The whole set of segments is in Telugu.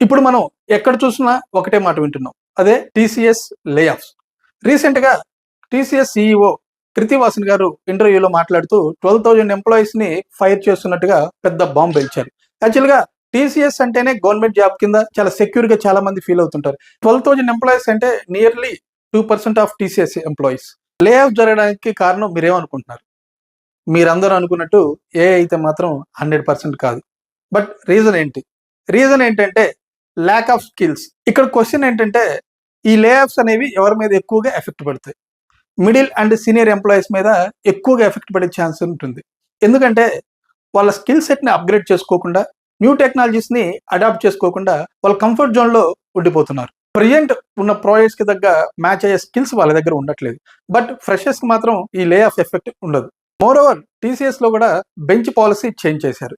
ఇప్పుడు మనం ఎక్కడ చూసినా ఒకటే మాట వింటున్నాం. అదే టీసీఎస్ లే ఆఫ్స్ రీసెంట్గా టీసీఎస్ సిఇఓ కృతివాసన్ గారు ఇంటర్వ్యూలో మాట్లాడుతూ ట్వెల్వ్ థౌజండ్ ఎంప్లాయీస్ని ఫైర్ చేస్తున్నట్టుగా పెద్ద బాంబు పేల్చారు యాక్చువల్గా టీసీఎస్ అంటేనే గవర్నమెంట్ జాబ్ కింద చాలా సెక్యూర్గా చాలా మంది ఫీల్ అవుతుంటారు. ట్వెల్వ్ థౌజండ్ ఎంప్లాయీస్ అంటే nearly two percent of TCS employees lay off జరగడానికి కారణం మీరేమనుకుంటున్నారు? మీరందరూ అనుకున్నట్టు ఏ అయితే మాత్రం హండ్రెడ్ పర్సెంట్ కాదు. బట్ రీజన్ ఏంటి? రీజన్ ఏంటంటే ల్యాక్ ఆఫ్ స్కిల్స్ ఇక్కడ క్వశ్చన్ ఏంటంటే ఈ లే ఆఫ్స్ అనేవి ఎవరి మీద ఎక్కువగా ఎఫెక్ట్ పడతాయి? మిడిల్ అండ్ సీనియర్ ఎంప్లాయీస్ మీద ఎక్కువగా ఎఫెక్ట్ పడే ఛాన్స్ ఉంటుంది. ఎందుకంటే వాళ్ళ స్కిల్ సెట్ని అప్గ్రేడ్ చేసుకోకుండా న్యూ టెక్నాలజీస్ని అడాప్ట్ చేసుకోకుండా వాళ్ళ కంఫర్ట్ జోన్లో ఉండిపోతున్నారు. ప్రజెంట్ ఉన్న ప్రాజెక్ట్స్కి తగ్గ మ్యాచ్ అయ్యే స్కిల్స్ వాళ్ళ దగ్గర ఉండట్లేదు. బట్ ఫ్రెషర్స్కి మాత్రం ఈ lay off effect more over over టీసీఎస్లో కూడా బెంచ్ పాలసీ చేంజ్ చేశారు.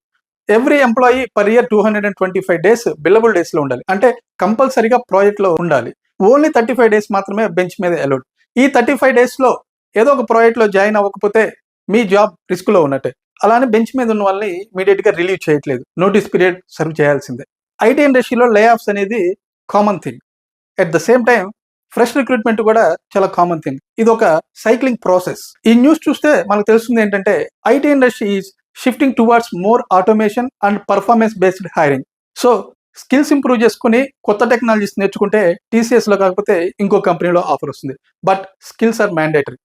Every employee per year two hundred and twenty five days billable డేస్లో ఉండాలి. అంటే కంపల్సరీగా ప్రాజెక్ట్లో ఉండాలి. ఓన్లీ థర్టీ ఫైవ్ డేస్ మాత్రమే బెంచ్ మీద అలౌడ్ ఈ థర్టీ ఫైవ్ డేస్లో ఏదో ఒక ప్రాజెక్ట్లో జాయిన్ అవ్వకపోతే మీ జాబ్ రిస్క్లో ఉన్నట్టే. అలానే బెంచ్ మీద ఉన్న వాళ్ళని ఇమీడియట్గా రిలీవ్ చేయట్లేదు. నోటీస్ పీరియడ్ సర్వ్ చేయాల్సిందే. ఐటీ ఇండస్ట్రీలో లే ఆఫ్స్ అనేది common thing at the same time fresh recruitment కూడా చాలా కామన్ థింగ్ ఇది ఒక సైక్లింగ్ ప్రాసెస్ ఈ న్యూస్ చూస్తే మనకు తెలుస్తుంది ఏంటంటే IT industry is shifting towards more automation and performance based hiring so skills improve చేసుకుని కొత్త టెక్నాలజీస్ నేర్చుకుంటే టీసీఎస్లో కాకపోతే ఇంకో కంపెనీలో ఆఫర్ వస్తుంది. But skills are mandatory